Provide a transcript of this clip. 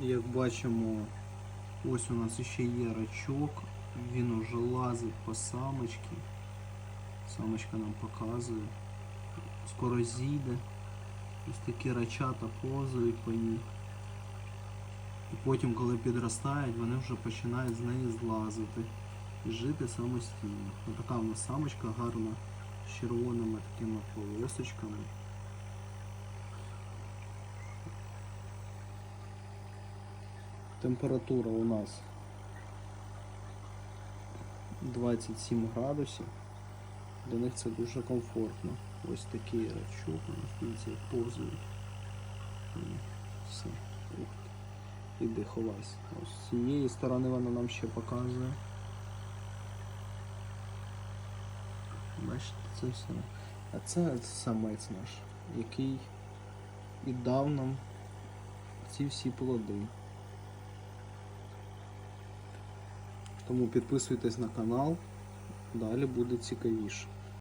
Як бачимо, ось у нас ще є рачок, він уже лазить по самочці. Самочка нам показує. Скоро зійде. Ось такі рачата повзають по ній. І потім, коли підростають, вони вже починають з неї злазити і жити самостійно. Ось така у нас самочка гарна з червоними такими полосочками. Температура у нас 27 градусів. Для них це дуже комфортно. Ось такий рачок дивіться, як повзають. Все. Ух. Іди ховайся. Ось з цієї сторони вона нам ще показує. Бачите, це все. А це самець наш, який і дав нам ці всі плоди. Тому підписуйтесь на канал, далі буде цікавіше.